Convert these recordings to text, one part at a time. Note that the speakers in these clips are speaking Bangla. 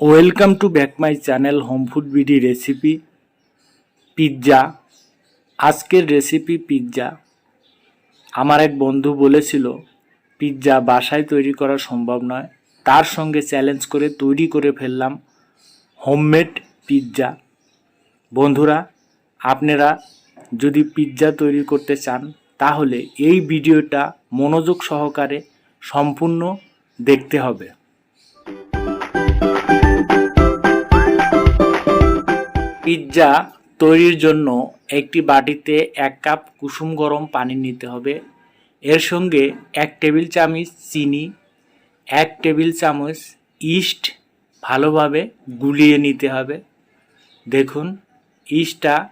Welcome to back my channel home food BD recipe pizza আজকের রেসিপি পিৎজা আমার এক বন্ধু বলেছিল পিৎজা বাসায় তৈরি করা সম্ভব নয়। তার সঙ্গে চ্যালেঞ্জ করে তৈরি করে ফেললাম হোমমেড পিৎজা বন্ধুরা, আপনারা যদি পিৎজা তৈরি করতে চান, তাহলে এই ভিডিওটা মনোযোগ সহকারে সম্পূর্ণ দেখতে হবে। পিৎজা তৈরির জন্য একটি বাটিতে এক কাপ কুসুম গরম পানি নিতে হবে। এর সঙ্গে এক টেবিল চামচ চিনি, এক টেবিল চামচ ইস্ট ভালোভাবে গুলিয়ে নিতে হবে। দেখুন, ইস্টটা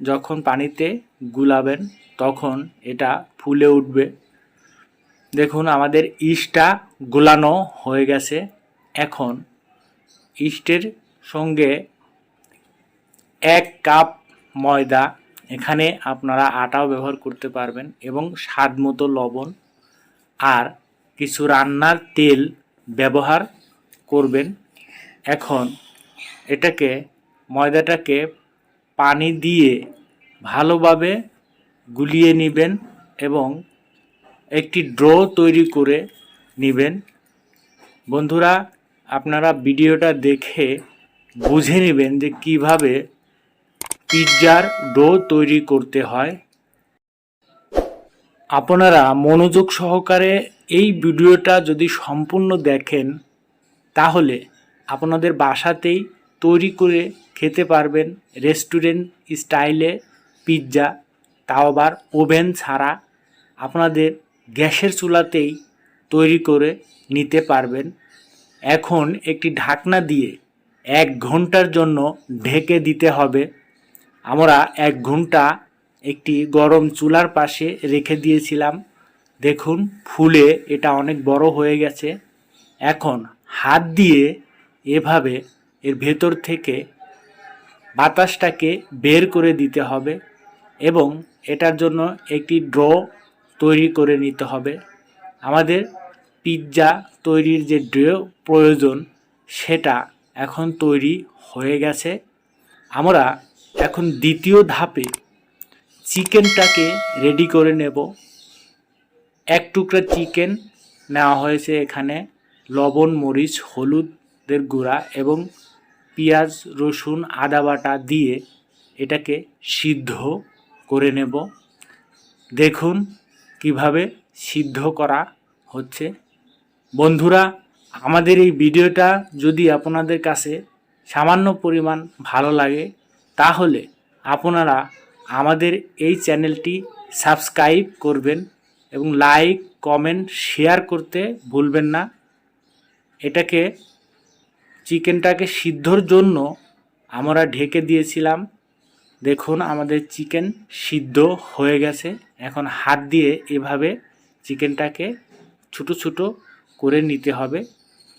যখন পানিতে গুলাবেন, তখন এটা ফুলে উঠবে। দেখুন, আমাদের ইস্টটা গুলানো হয়ে গেছে। এখন ইস্টের সঙ্গে এক কাপ ময়দা, এখানে আপনারা আটাও ব্যবহার করতে পারবেন এবং স্বাদ মতো লবণ আর কিছু রান্নার তেল ব্যবহার করবেন। এখন এটাকে, ময়দাটাকে পানি দিয়ে ভালোভাবে গুলিয়ে নেবেন এবং একটি ড্র তৈরি করে নেবেন। বন্ধুরা, আপনারা ভিডিওটা দেখে বুঝে নেবেন যে কীভাবে পিৎজার ডো তৈরি করতে হয়। আপনারা মনোযোগ সহকারে এই ভিডিওটা যদি সম্পূর্ণ দেখেন, তাহলে আপনাদের বাসাতেই তৈরি করে খেতে পারবেন রেস্টুরেন্ট স্টাইলে পিৎজা। তাও আবার ওভেন ছাড়া আপনাদের গ্যাসের চুলাতেই তৈরি করে নিতে পারবেন। এখন একটি ঢাকনা দিয়ে এক ঘণ্টার জন্য ঢেকে দিতে হবে। আমরা এক ঘণ্টা একটি গরম চুলার পাশে রেখে দিয়েছিলাম। দেখুন, ফুলে এটা অনেক বড় হয়ে গেছে। এখন হাত দিয়ে এভাবে এর ভেতর থেকে বাতাসটাকে বের করে দিতে হবে এবং এটার জন্য একটি ড্র তৈরি করে নিতে হবে। আমাদের পিৎজা তৈরির যে ড্র প্রয়োজন, সেটা এখন তৈরি হয়ে গেছে। আমরা এখন দ্বিতীয় ধাপে চিকেনটাকে রেডি করে নেব। এক টুকরা চিকেন নেওয়া হয়েছে এখানে, লবণ, মরিচ, হলুদের গুঁড়া এবং পেঁয়াজ, রসুন, আদা বাটা দিয়ে এটাকে সিদ্ধ করে নেব। দেখুন কীভাবে সিদ্ধ করা হচ্ছে। বন্ধুরা, আমাদের এই ভিডিওটা যদি আপনাদের কাছে সামান্য পরিমাণ ভালো লাগে তাহলে আপনারা আমাদের এই চ্যানেলটি সাবস্ক্রাইব করবেন এবং লাইক, কমেন্ট, শেয়ার করতে ভুলবেন না। এটাকে, চিকেনটাকে সিদ্ধর জন্য আমরা ঢেকে দিয়েছিলাম। দেখুন আমাদের চিকেন সিদ্ধ হয়ে গেছে। এখন হাত দিয়ে এভাবে চিকেনটাকে ছোটো ছোটো করে নিতে হবে।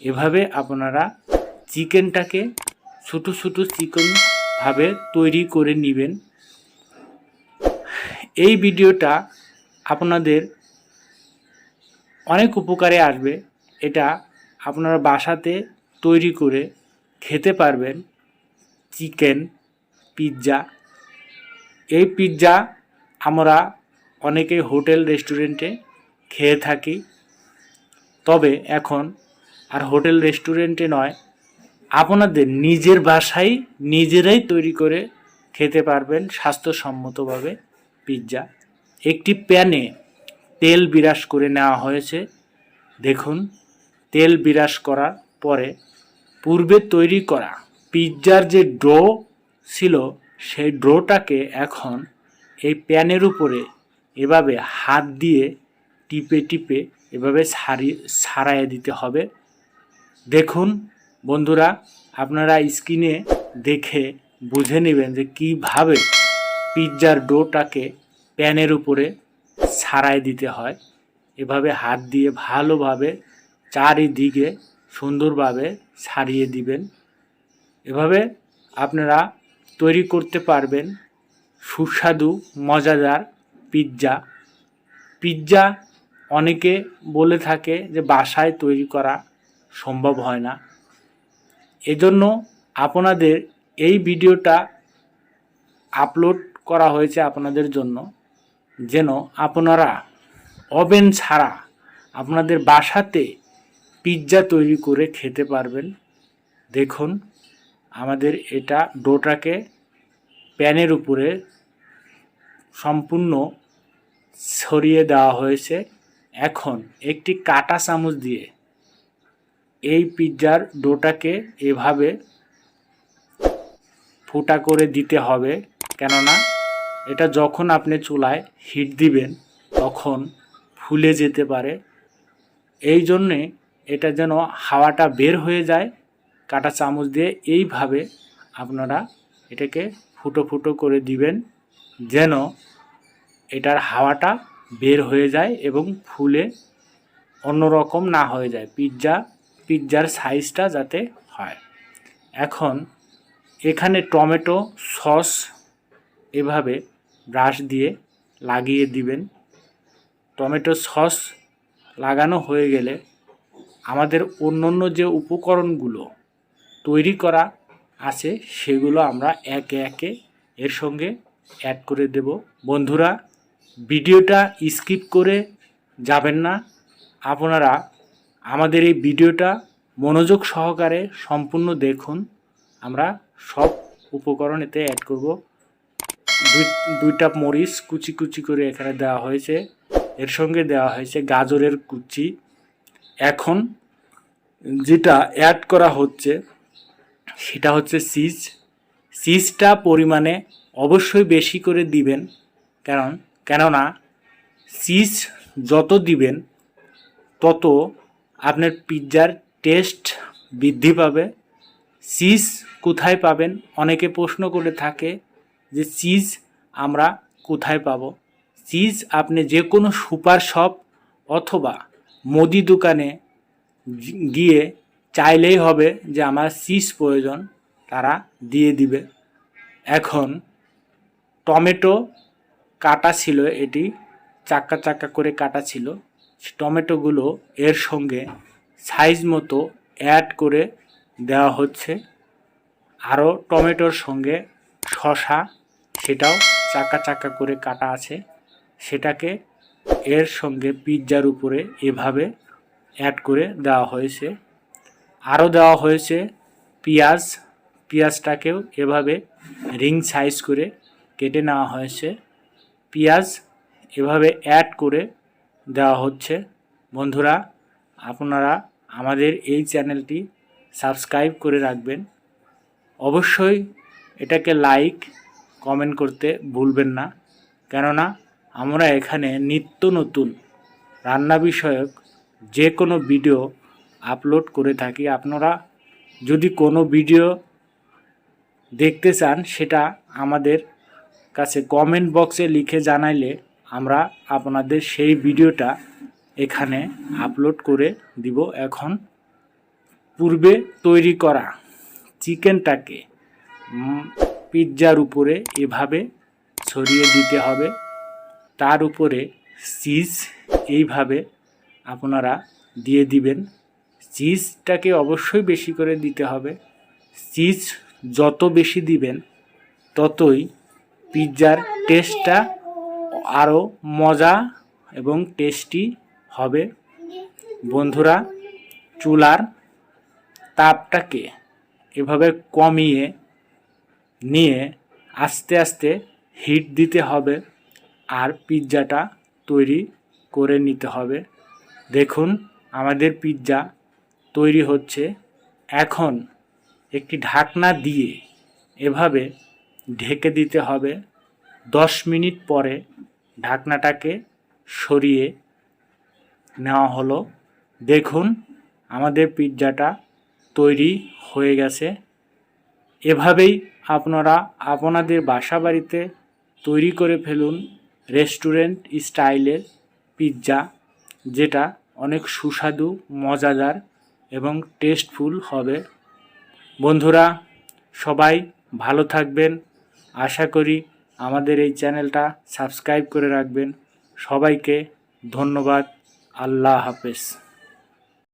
এভাবে আপনারা চিকেনটাকে ছোটো ছোটো চিকেনভাবে তৈরি করে নেবেন। এই ভিডিওটা আপনাদের অনেক উপকারে আসবে। এটা আপনারা বাসাতে তৈরি করে খেতে পারবেন। Chicken, pizza. এই পিৎজা আমরা অনেকে হোটেল, রেস্টুরেন্টে খেয়ে থাকি। তবে এখন আর হোটেল, রেস্টুরেন্টে নয় আপনাদের নিজের বাসায় নিজেরাই তৈরি করে খেতে পারবেন স্বাস্থ্যসম্মতভাবে পিৎজা। একটি প্যানে তেল বিরাস করে নেওয়া হয়েছে। দেখুন, তেল বিরাস করার পরে পূর্বে তৈরি করা পিৎজার যে ডো ছিল, সেই ডোটাকে এখন এই প্যানের উপরে এভাবে হাত দিয়ে টিপে টিপে এভাবে ছাড়িয়ে সারাইয়ে দিতে হবে। দেখুন বন্ধুরা, আপনারা স্ক্রিনে দেখে বুঝে নেবেন যে কীভাবে পিৎজার ডোটাকে প্যানের উপরে ছাড়াই দিতে হয়। এভাবে হাত দিয়ে ভালোভাবে চারিদিকে সুন্দরভাবে ছাড়িয়ে দিবেন। এভাবে আপনারা তৈরি করতে পারবেন সুস্বাদু, মজাদার পিৎজা। পিৎজা অনেকে বলে থাকে যে বাসায় তৈরি করা সম্ভব হয় না। এজন্য আপনাদের এই ভিডিওটা আপলোড করা হয়েছে আপনাদের জন্য, যেন আপনারা ওভেন ছাড়া আপনাদের বাসাতে পিৎজা তৈরি করে খেতে পারবেন। দেখুন, আমাদের এটা ডোটাকে প্যানের উপরে সম্পূর্ণ ছড়িয়ে দেওয়া হয়েছে। এখন একটি কাটা চামচ দিয়ে এই পিৎজার ডোটাকে এভাবে ফুটা করে দিতে হবে। কেননা এটা যখন আপনি চুলায় হিট দিবেন, তখন ফুলে যেতে পারে। এই জন্যে এটা যেন হাওয়াটা বের হয়ে যায়, কাটা চামচ দিয়ে এইভাবে আপনারা এটাকে ফুটো ফুটো করে দিবেন, যেন এটার হাওয়াটা বের হয়ে যায় এবং ফুলে অন্যরকম না হয়ে যায়। পিৎজা পিৎজার সাইজটা যাতে হয়। এখন এখানে টমেটো সস এভাবে ব্রাশ দিয়ে লাগিয়ে দিবেন। টমেটো সস লাগানো হয়ে গেলে আমাদের অন্য অন্য যে উপকরণগুলো তৈরি করা আছে, সেগুলো আমরা একে একে এর সঙ্গে অ্যাড করে দেব। বন্ধুরা, ভিডিওটা স্কিপ করে যাবেন না। আপনারা আমাদের এই ভিডিওটা মনোযোগ সহকারে সম্পূর্ণ দেখুন। আমরা সব উপকরণ এতে অ্যাড করব। দুই দুইটা মরিচ কুচি কুচি করে এখানে দেওয়া হয়েছে। এর সঙ্গে দেওয়া হয়েছে গাজরের কুচি। এখন যেটা অ্যাড করা হচ্ছে, সেটা হচ্ছে সিজ সিজটা পরিমাণে অবশ্যই বেশি করে দিবেন, কারণ, কেননা সিজ যত দিবেন, তত আপনার পিৎজার টেস্ট বৃদ্ধি পাবে। চিজ কোথায় পাবেন? অনেকে প্রশ্ন করে থাকে যে চিজ আমরা কোথায় পাব? চিজ আপনি যে কোনো সুপার শপ অথবা মুদি দোকানে গিয়ে চাইলেই হবে যে আমার চিজ প্রয়োজন, তারা দিয়ে দিবে। এখন টমেটো কাটা ছিল, এটি চাক্কা চাক্কা করে কাটা ছিল। টমেটোগুলো এর সঙ্গে সাইজ মতো অ্যাড করে দেওয়া হচ্ছে। আরও টমেটোর সঙ্গে শশা সেটাও চাকা চাকা করে কাটা আছে। সেটাকে এর সঙ্গে পিৎজার উপরে এভাবে অ্যাড করে দেওয়া হয়েছে। আরও দেওয়া হয়েছে পেঁয়াজ। পেঁয়াজটাকেও এভাবে রিং সাইজ করে কেটে নেওয়া হয়েছে। পেঁয়াজ এভাবে অ্যাড করে দেওয়া হচ্ছে। বন্ধুরা, আপনারা আমাদের এই চ্যানেলটি সাবস্ক্রাইব করে রাখবেন। অবশ্যই এটাকে লাইক, কমেন্ট করতে ভুলবেন না। কেননা, আমরা এখানে নিত্য নতুন রান্না বিষয়ক যে কোনো ভিডিও আপলোড করে থাকি। আপনারা যদি কোনো ভিডিও দেখতে চান, সেটা আমাদের কাছে কমেন্ট বক্সে লিখে জানাইলে আমরা আপনাদের সেই ভিডিওটা এখানে আপলোড করে দিব। এখন পূর্বে তৈরি করা চিকেনটাকে পিৎজার উপরে এভাবে ছড়িয়ে দিতে হবে। তার উপরে চিজ এইভাবে আপনারা দিয়ে দিবেন। চিজটাকে অবশ্যই বেশি করে দিতে হবে। চিজ যত বেশি দিবেন, ততই পিৎজার টেস্টটা আরও মজা এবং টেস্টি হবে। বন্ধুরা, চুলার তাপটাকে এভাবে কমিয়ে নিয়ে আস্তে আস্তে হিট দিতে হবে আর পিৎজাটা তৈরি করে নিতে হবে। দেখুন, আমাদের পিৎজা তৈরি হচ্ছে। এখন একটি ঢাকনা দিয়ে এভাবে ঢেকে দিতে হবে। দশ মিনিট পরে ঢাকনাটাকে সরিয়ে নেওয়া হলো। দেখুন, আমাদের পিৎজাটা তৈরি হয়ে গেছে। এভাবেই আপনারা আপনাদের বাসা বাড়িতে তৈরি করে ফেলুন রেস্টুরেন্ট স্টাইলের পিৎজা, যেটা অনেক সুস্বাদু, মজাদার এবং টেস্টফুল হবে। বন্ধুরা, সবাই ভালো থাকবেন। আশা করি আমাদের এই চ্যানেলটা সাবস্ক্রাইব করে রাখবেন। সবাইকে ধন্যবাদ। আল্লাহ হাফেজ।